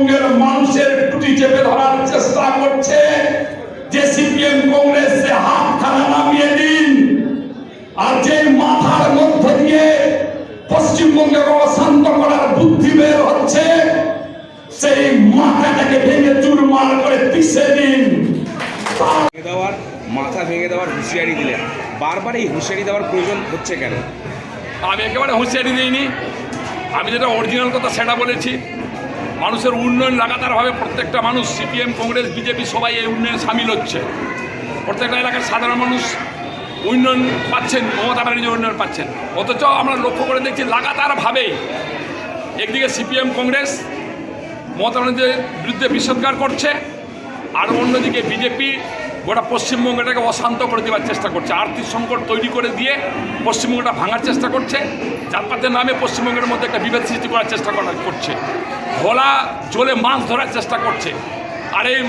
পশ্চিমবঙ্গের মানুষের টুটি চেপে ধরার চেষ্টা করছে। যে সিপিএম কংগ্রেস সে হাত খানা নামিয়ে দিন। আর যে মাথার মধ্য দিয়ে পশ্চিমবঙ্গের অশান্ত করার বুদ্ধি বের হচ্ছে সেই মাথাটাকে ভেঙে চুরমার করে পিষে দিন। দেওয়ার মাথা ভেঙে দেওয়ার হুঁশিয়ারি দিলেন। বারবার এই হুঁশিয়ারি দেওয়ার প্রয়োজন হচ্ছে কেন? আমি একেবারে হুঁশিয়ারি দিইনি। আমি যেটা অরিজিনাল কথা সেটা বলেছি। মানুষের উন্নয়ন লাগাতারভাবে প্রত্যেকটা মানুষ, সিপিএম, কংগ্রেস, বিজেপি সবাই এই উন্নয়নে সামিল হচ্ছে। প্রত্যেকটা এলাকার সাধারণ মানুষ উন্নয়ন পাচ্ছেন, মমতা ব্যানার্জি উন্নয়ন পাচ্ছেন। অথচ আমরা লক্ষ্য করে দেখছি লাগাতারভাবে একদিকে সিপিএম, কংগ্রেস, মমতা ব্যানার্জির বিরুদ্ধে বিষোদ্গার করছে, আর অন্যদিকে বিজেপি গোটা পশ্চিমবঙ্গটাকে অশান্ত করে দেওয়ার চেষ্টা করছে। আর্থিক সংকট তৈরি করে দিয়ে পশ্চিমবঙ্গটা ভাঙার চেষ্টা করছে। জাতপাতের নামে পশ্চিমবঙ্গের মধ্যে একটা বিভেদ সৃষ্টি করার চেষ্টা করা করছে। ভোলা জলে মাছ ধরার চেষ্টা করছে। আর এই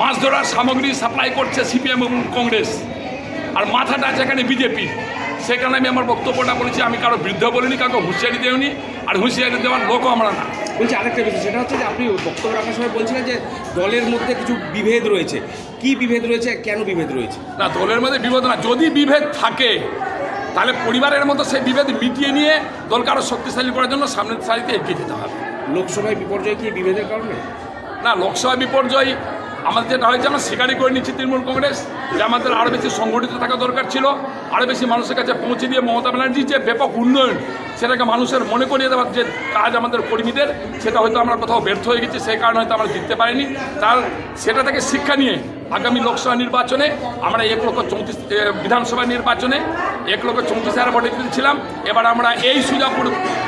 মাছ ধরার সামগ্রী সাপ্লাই করছে সিপিএম এবং কংগ্রেস। আর মাথাটা আছে এখানে বিজেপি সেখানে আমি আমার বক্তব্যটা বলেছি আমি কারও বৃদ্ধ বলিনি কাউকে হুঁশিয়ারি দেওনি আর হুঁশিয়ারি দেওয়ার লোকও আমরা না। বলছি আরেকটা বিষয় সেটা হচ্ছে যে আপনি বক্তব্য রাখার সময় বলছিলেন যে দলের মধ্যে কিছু বিভেদ রয়েছে। কি বিভেদ রয়েছে কেন বিভেদ রয়েছে? না দলের মধ্যে বিভেদ না। যদি বিভেদ থাকে তাহলে পরিবারের মতো সেই বিভেদ মিটিয়ে নিয়ে দলকে আরও শক্তিশালী করার জন্য সামনের সারিতে এগিয়ে যেতে হবে। লোকসভায় বিপর্যয় কি বিভেদের কারণে? না লোকসভা বিপর্যয় আমাদের যেটা হয়েছে, আমরা স্বীকারই করে নিচ্ছি তৃণমূল কংগ্রেস যে আমাদের আরও বেশি সংগঠিত থাকা দরকার ছিল আরও বেশি মানুষের কাছে পৌঁছে দিয়ে মমতা ব্যানার্জি যে ব্যাপক উন্নয়ন, সেটাকে মানুষের মনে করিয়ে দেওয়ার যে কাজ আমাদের কর্মীদের, সেটা হয়তো আমরা কোথাও ব্যর্থ হয়ে গেছি, সেই কারণে হয়তো আমরা জিততে পারিনি। তার সেটা থেকে শিক্ষা নিয়ে আগামী লোকসভা নির্বাচনে আমরা এক লক্ষ চৌত্রিশ বিধানসভা নির্বাচনে এক লক্ষ চৌত্রিশ হাজার ভোটে জিতেছিলাম। এবার আমরা এই সুজাপুর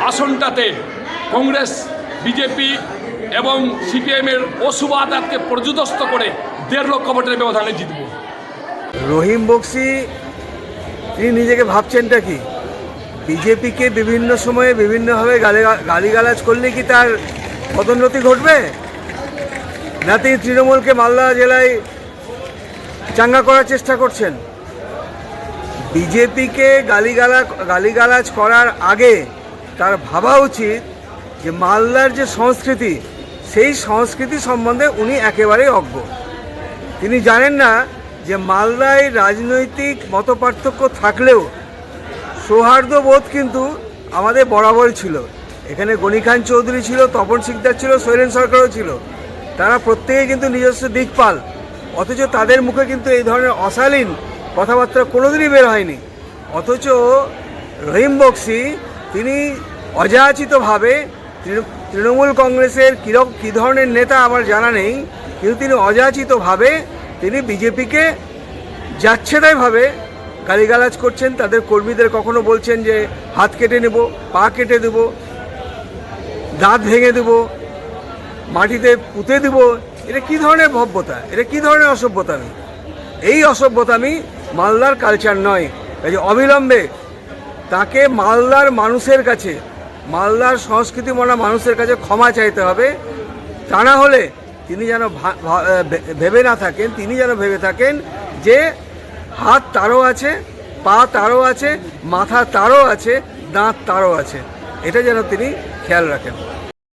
আসনটাতে কংগ্রেস বিজেপি এবং সিপিএমের অশুভ আদাতকে পর্যদস্ত করে দেড় লক্ষ ভোটের ব্যবধানে জিতব। রহিম বক্সি, তিনি নিজেকে ভাবছেনটা কি? বিজেপিকে বিভিন্ন সময়ে বিভিন্নভাবে গালি গালিগালাজ করলে কি তার পদোন্নতি ঘটবে? না তিনি তৃণমূলকে মালদা জেলায় চাঙ্গা করার চেষ্টা করছেন? বিজেপিকে গালিগালা গালিগালাজ করার আগে তার ভাবা উচিত যে মালদার যে সংস্কৃতি, সেই সংস্কৃতি সম্বন্ধে উনি একেবারেই অজ্ঞ। তিনি জানেন না যে মালদায় রাজনৈতিক মতপার্থক্য থাকলেও সৌহার্দ্য বোধ কিন্তু আমাদের বরাবর ছিল। এখানে গনি খান চৌধুরী ছিল, তপন সিকদার ছিল, শৈলেন সরকারও ছিল। তারা প্রত্যেকে কিন্তু নিজস্ব দিকপাল। অথচ তাদের মুখে কিন্তু এই ধরনের অশালীন কথাবার্তা কোনোদিনই বের হয়নি। অথচ রহিম বক্সি, তিনি অযাচিতভাবে তৃণমূল কংগ্রেসের কীরকম কী ধরনের নেতা আমার জানা নেই, কিন্তু তিনি অযাচিতভাবে তিনি বিজেপিকে যাচ্ছেতাইভাবে গালিগালাজ করছেন। তাদের কর্মীদের কখনো বলছেন যে হাত কেটে নেব, পা কেটে দেব, দাঁত ভেঙে দেব, মাটিতে পুঁতে দেব। এটা কি ধরনের ভব্যতা? এটা কি ধরনের অসভ্যতামি এই অসভ্যতামি মালদার কালচার নয় যে অবিলম্বে তাকে মালদার মানুষের কাছে মালদার সংস্কৃতি মনা মানুষের কাছে ক্ষমা চাইতে হবে। তা না হলে তিনি যেন ভেবে না থাকেন, তিনি যেন ভেবে থাকেন যে হাত তারও আছে, পা তারও আছে, মাথা তারও আছে, দাঁত তারও আছে। এটা যেন তিনি খেয়াল রাখেন।